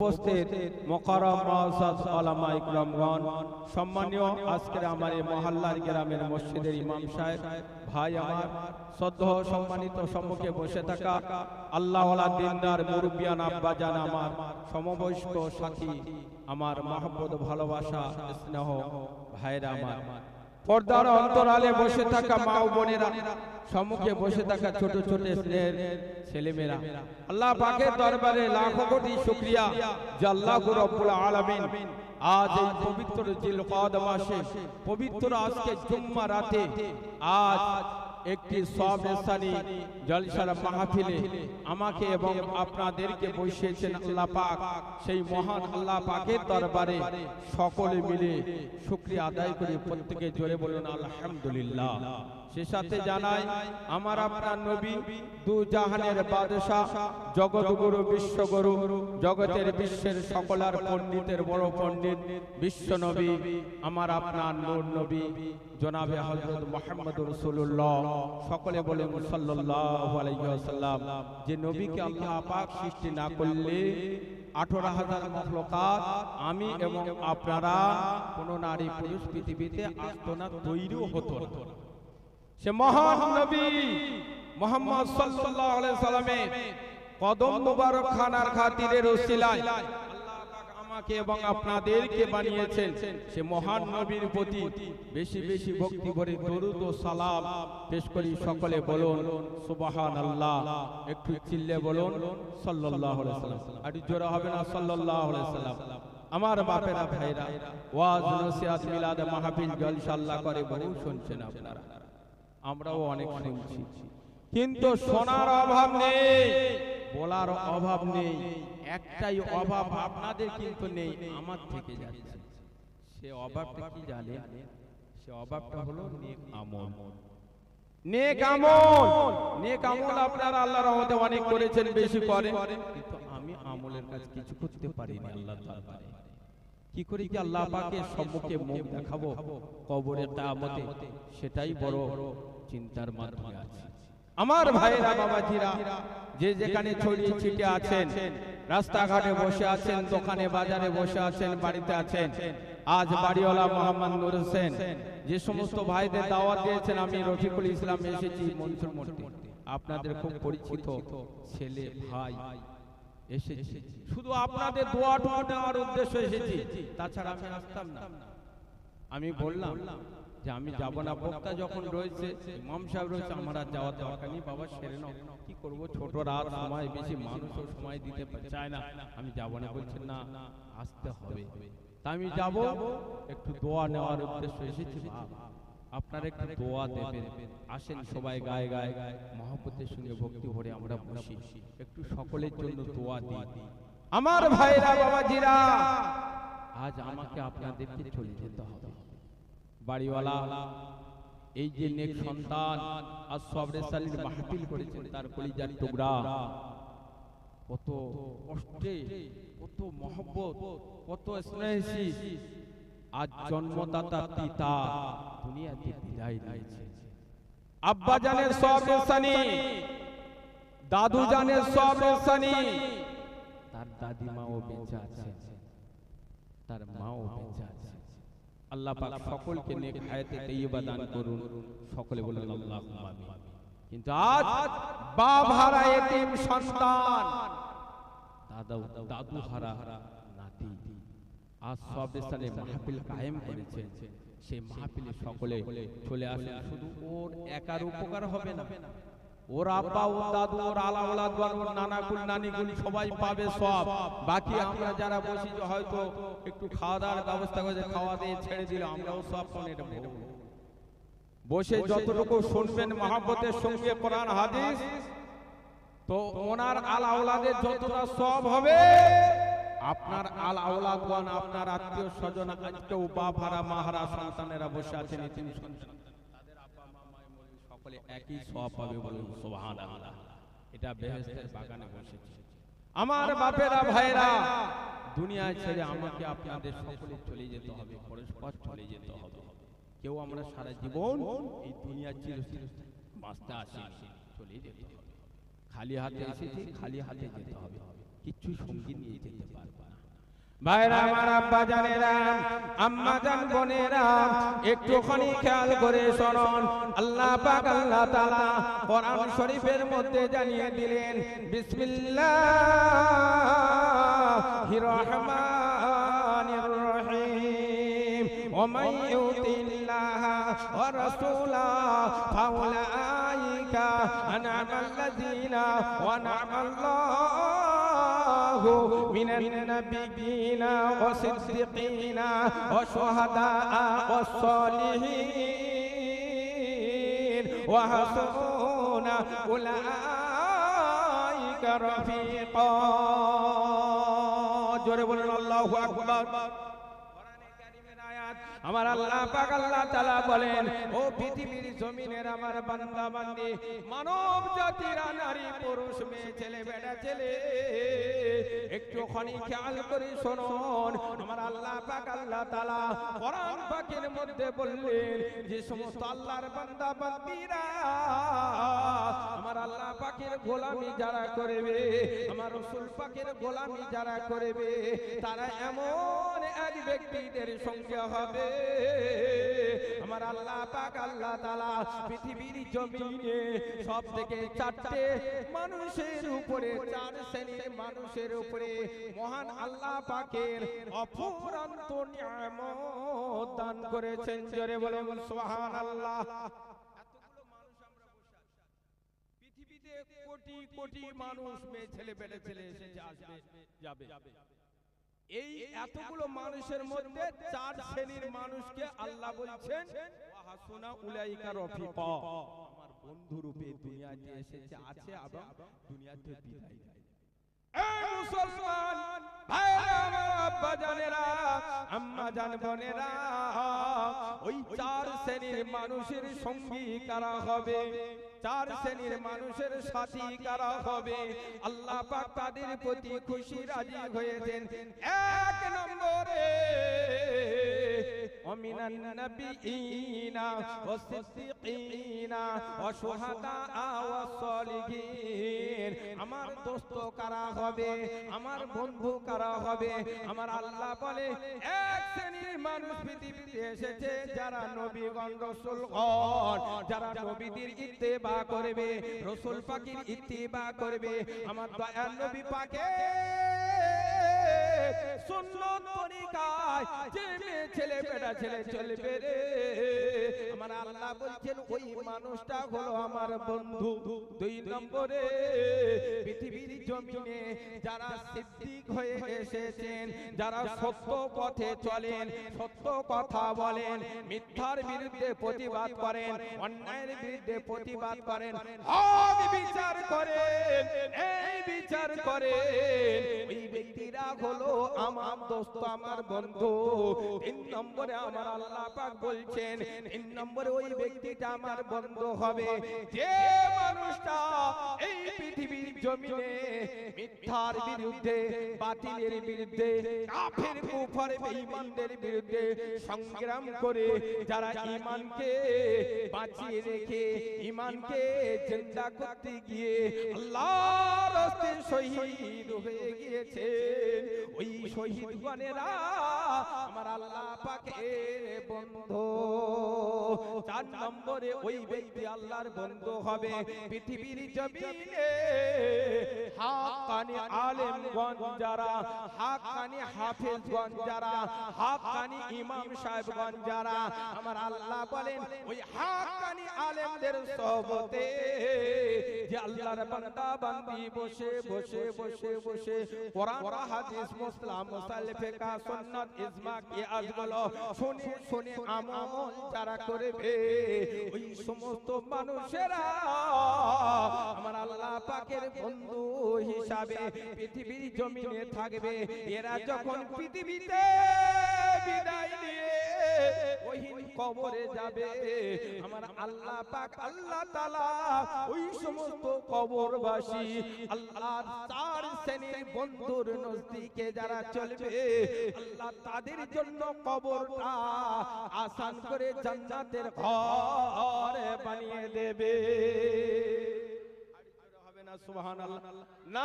উপস্থিত মোকারম মহাসাদ আলামা ইকরামগণ। সম্মানীয় আজকের আমার এই মহল্লার গ্রামের মসজিদের ইমাম সাহেব, ভাই আমার সদ্য সম্মানিত সম্মুখে বসে থাকা আল্লাহওয়ালা দিনদার মুরব্বিয়ান আব্বাজান আমার, সমবয়স্ক সাথী, আমার মহব্বত ভালোবাসা স্নেহ ভাইরা আমার। পর্দার অন্তরালে বসে থাকা মা ও বোনেরা সম্মুখে বসে থাকা ছোট ছোট স্নেহের ছেলেমেয়েরা আল্লাহ পাকের দরবারে লাখো কোটি শুকরিয়া যে আল্লাহ রব্বুল আলামিন আজ এই পবিত্র জিলকদ মাসে পবিত্র আজকে জুম্মা রাতে আজ একটি সব স্থানী জলসার মাহফিলে আমাকে এবং আপনাদেরকে বসিয়েছেন আল্লাহ পাক। সেই মহান আল্লাহ পাকের দরবারে সকলে মিলে শুক্রিয়া আদায় করে। প্রত্যেকে জোরে বলুন, আলহামদুলিল্লাহ। সে সাথে জানাই আমার আপনার নবী দু জাহানের বাদশাহ জগৎগুরু বিশ্বগুরু জগতের বিশ্বের সকলার পণ্ডিতের বড় পণ্ডিত বিশ্ব নবী আমার আপনার নূর নবী জনাবে হযরত মুহাম্মদ রাসূলুল্লাহ। সকলে বলে ওয়াসাল্লাম। যে নবীকে আল্লাহ পাক সৃষ্টি না করলে আঠারো হাজার মখলকাত আমি এবং আপনারা কোনো নারী পুরুষ পৃথিবীতে আসতো না তৈরিও হতো না। সে মহান নবী মোহাম্মদ সাল্লাল্লাহু আলাইহি সাল্লামে কদম মুবারক খানার খাতিরে রসিলায় আল্লাহ আমাকে এবং আপনাদেরকে বানিয়েছেন। সে মহান নবীর প্রতি বেশি বেশি ভক্তি ভরে দরুদ ও সালাম পেশ করি সকলে বলুন, সুবহানাল্লাহ। একটু চিল্লে বলুন, সাল্লাল্লাহু আলাইহি সাল্লাম। আর জোরে হবে না, সাল্লাল্লাহু আলাইহি সাল্লাম। আমার বাপেরা, ভাইরা, ওয়াজ, নসিহত, মিলাদ, মাহফিল জলসা আল্লাহ করে বহু শুনছেন আপনারা। আমরাও অনেক শুনছি। কিন্তু শোনার অভাব নেই। বলার অভাব নেই। একটাই অভাব আপনাদের কিন্তু নেই আমার থেকে যাচ্ছে। সে অভাবটা কি জানে সে অভাবটা হলো নেক আমল। নেক আমল। নেক আমল আপনারা আল্লাহর রহমতে অনেক করেছেন বেশি করেন। কিন্তু আমি আমলের কাজ কিছু করতে পারিনি আল্লাহ দরবারে। কি করে কি আল্লাহ পাকের সম্মুখে মুখ দেখাবো? কবরে কিয়ামতে সেটাই বড় চিন্তার মাধ্যমে আছে। আমার ভাইরা বাবাজিরা যে যেখানে ছড়িয়ে ছিটে আছেন রাস্তাঘাটে বসে আছেন দোকানে বাজারে বসে আছেন বাড়িতে আছেন আজ বাড়িওয়ালা মোহাম্মদ নুর হোসেন যে সমস্ত ভাইদের দাওয়াত দিয়েছেন আমি রফিকুল ইসলাম এসেছি মনসুর মূর্তি। আপনাদের খুব পরিচিত ছেলে ভাই। এসেছি। শুধু আপনাদের দোয়াটুকু নেওয়ার উদ্দেশ্য এসেছি। তাছাড়া আমি আসতাম না। আমি বললাম যে আমি যাব না। বক্তা যখন রয়েছে ইমাম সাহেব রয়েছে আমার আর যাওয়ার দরকার নেই। বাবা সেরে নাও। কি করব? ছোট রাত সময় বেশি মানুষও সময় দিতে চায় না। আমি যাব না বলছেন না আসতে হবে। তা আমি যাব। একটু দোয়া নেওয়ার উদ্দেশ্য এসেছি বাপ। আপনারা একটু দোয়া দেবেন। আসেন সবাই গায়ে গায়ে মহব্বতের সঙ্গে ভক্তি ভরে আমরা বসি। একটু সকলের জন্য দোয়া দিই আমার ভাইরা বাবাজিরা আজ আমাকে আপনাদেরকে চলে যেতে হবে। বাড়িওয়ালা এই যে নেক সন্তান আজ সবরে সালির মাহফিল করেছেন তার কলিজার টুকরা। কত কষ্টে কত মহব্বত কত স্নেহী আজ জন্মদাতা পিতা দুনিয়াতে বিদায় নিয়েছে আব্বা জানের সব রেসানি দাদু জানের সব রেসানি তার দাদিমাও বেঁচে আছে তার মাও বেঁচে আছে। আল্লাহ পাক সকলকে নেক হায়াতে তাইয়্যিবা দান করুন। সকলে বলুন আল্লাহুম্মা আমিন। কিন্তু আজ বাপ হারা এতিম সন্তান। দাদা দাদু হারা। আজ সব স্থানে মাহফিল কায়েম করেছেন সেই মাহফিলে সকলে চলে আসেন। শুধু ওর একার উপকার হবে না। ওর আব্বা ওর দাদু, ওর আলা ওলাদ ওর নানা কুল নানি কুল সবাই পাবে সব। বাকি আমরা যারা বসি হয়তো একটু খাওয়া দাওয়ার ব্যবস্থা করে খাওয়া দিয়ে ছেড়ে দিলে, আমরাও সব ফোনে বসে যতটুকু শুনবেন মহাব্বতের সঙ্গে কোরআন, হাদিস, তো ওনার আল আওলাদের যতটা সব হবে। আপনার আল আওলাদওয়ান, আপনার আত্মীয় স্বজন আজকেও বাপ হারা মা হারা সন্তানেরা বসে আছেন সকলে একই সব পাবে বলুন, সুবহানাল্লাহ। এটা বেহেশতের বাগানে বসেছে। আমার বাপেরা ভাইরা দুনিয়ায় ছেড়ে আমাকে আপনাদের সকলে চলে যেতে হবে, পরস্পর চলে যেতে হবে। কেউ আমরা সারা জীবন এই দুনিয়ার বাঁচতে আসি চলে যেতে হবে। খালি হাতে এসেছি, খালি হাতে যেতে হবে। কিচ্ছু সঙ্গী নিয়ে যেতে পারব না। ভাইরা আমার আব্বা জানেরা আম্মা জান বোনেরা একটুখানি খেয়াল করে শুনুন। আল্লাহ পাক আল্লাহ তাআলা কোরআন শরীফের মধ্যে জানিয়ে দিলেন বিসমিল্লাহির রহমানির রহিম ওমান ইউতিল্লাহা ওয়া রাসূলা ফাউলাইকা আনআমাল্লাযীনা ওয়া না'মাল্লাহু মিনান নাবিয়িনা ওয়া সিদ্দিকিনা ওয়া শুহাদাআ ওয়া সালিহিন ওয়া হাসুনা উলাইকা রফিকা আমার আল্লাহ পাক আল্লাহ তাআলা বলেন, ও পৃথিবীর জমিনের আমার বান্দা বান্দি মানব জাতিরা, নারী, পুরুষ, মেয়ে, ছেলে, বেটা, ছেলে, একটুখানি খেয়াল করে শুনুন। আমার আল্লাহ পাক আল্লাহ তাআলা কোরআন পাকের মধ্যে বললেন যে, সমস্ত আল্লাহর বান্দা বান্দিরা আমার আল্লাহ পাকের গোলামি যারা করবে, আমার রসুল পাকের গোলামি যারা করবে, তারা এমন এক ব্যক্তিদের সঙ্গে হবে আমার আল্লাহ পাক, আল্লাহ তাআলা পৃথিবীর জমিনে সব থেকে চারটে মানুষের উপরে, চার শ্রেণির মানুষের উপরে মহান আল্লাহ পাকের অফুরন্ত নিয়ামত দান করেছেন। জোরে বলে আছি। পৃথিবীতে কোটি কোটি মানুষ মেয়ে ছেলে বেড়ে ছেলে আসবে, যাবে। এই এতগুলো মানুষের মধ্যে চার শ্রেণির মানুষকে আল্লাহ বলছেন হাসুনা উলাইকা রফিকা। আমার বন্ধু রূপে দুনিয়াতে এসেছে আছে আবার দুনিয়াতে বিদায়। এই মুসলমান, ভাইরা আমার আব্বা জানেরা আম্মা জান বোনেরা, ওই চার শ্রেণির মানুষের সঙ্গী কারা হবে? চার শ্রেণির মানুষের সাথী কারা হবে? আল্লাহ পাক তাদের প্রতি খুশি রাজি হয়েছেন। এক নম্বরে সিদ্দিকিনা ওয়া শুহাদা ওয়াস সালিহিন আমার দোস্ত কারা হবে? আমার বন্ধু কারা হবে? আমার আল্লাহ বলে, এক শ্রেণির মানুষ পৃথিবীতে এসেছে যারা নবীগণ রাসূলগণ যারা নবীদের ইত্তেবা করবে, রাসূল পাকের ইত্তেবা করবে। আমার দয়ার নবী পাকে তরিকায় ছেলে, বেটা, ছেলে চলবে রে। আমার আল্লাহ বলছেন, ওই মানুষটা হলো আমার বন্ধু। দুই নম্বরে, পৃথিবীর জমিনে যারা সিদ্দিক হয়ে এসেছেন, যারা সত্য পথে চলেন, সত্য কথা বলেন, মিথ্যার বিরুদ্ধে প্রতিবাদ করেন, অন্যায়ের বিরুদ্ধে প্রতিবাদ করেন বিচার করেন, এই বিচার করেন। ওই ব্যক্তিরা হলো আমার দোস্ত, আমার বন্ধু। তিন নম্বরে আমার আল্লাহ পাক বলছেন, তিন নম্বরে ওই ব্যক্তিটা আমার বন্ধ হবে। যে মানুষটা এই জমিনে মিথ্যার বিরুদ্ধে, বাতিলের বিরুদ্ধে, কাফের কুফর বেঈমানদের বিরুদ্ধে সংগ্রাম করে যারা ঈমানকে বাঁচিয়ে রেখে, ঈমানকে জিন্দা করতে গিয়ে আল্লাহর রাস্তায় শহীদ হয়ে গিয়েছে। ওই শহীদ শহীদগণেরা আমার আল্লাহ পাকের বন্ধু। চার নম্বরে ওই ব্যক্তি আল্লাহর বন্ধু হবে। পৃথিবীর জমিনে হাক্কানি আলেমগণ যারা, হাক্কানি হাফেজগণ যারা, হাক্কানি ইমাম সাহেবগণ যারা, আমার আল্লাহ বলেন, ওই হাক্কানি আলেমদের সহবতে যে আল্লাহর বান্দা বান্দি বসে বসে বসে বসে কোরআন, হাদিস, মুসলাম মুসাল্লি ফিকা সুন্নাত ইজমা কিয়াসগুলো শুনে শুনে আমল যারা করবে, ওই সমস্ত মানুষেরা আমার আল্লাহ পাকের বন্ধু হিসাবে পৃথিবীর জমিনে থাকবে। এরা যখন পৃথিবীতে বিদায় নিয়ে ওই কবরে যাবে, আমার আল্লাহ পাক, আল্লাহ তাআলা ওই সমস্ত কবরবাসী, আল্লাহর চার শ্রেণির বন্ধুর নজদিকে যারা চলবে, আল্লাহ তাদের জন্য কবরটা আসান করে জান্নাতের ঘর বানিয়ে দেবে। না সুবহানাল্লাহ। না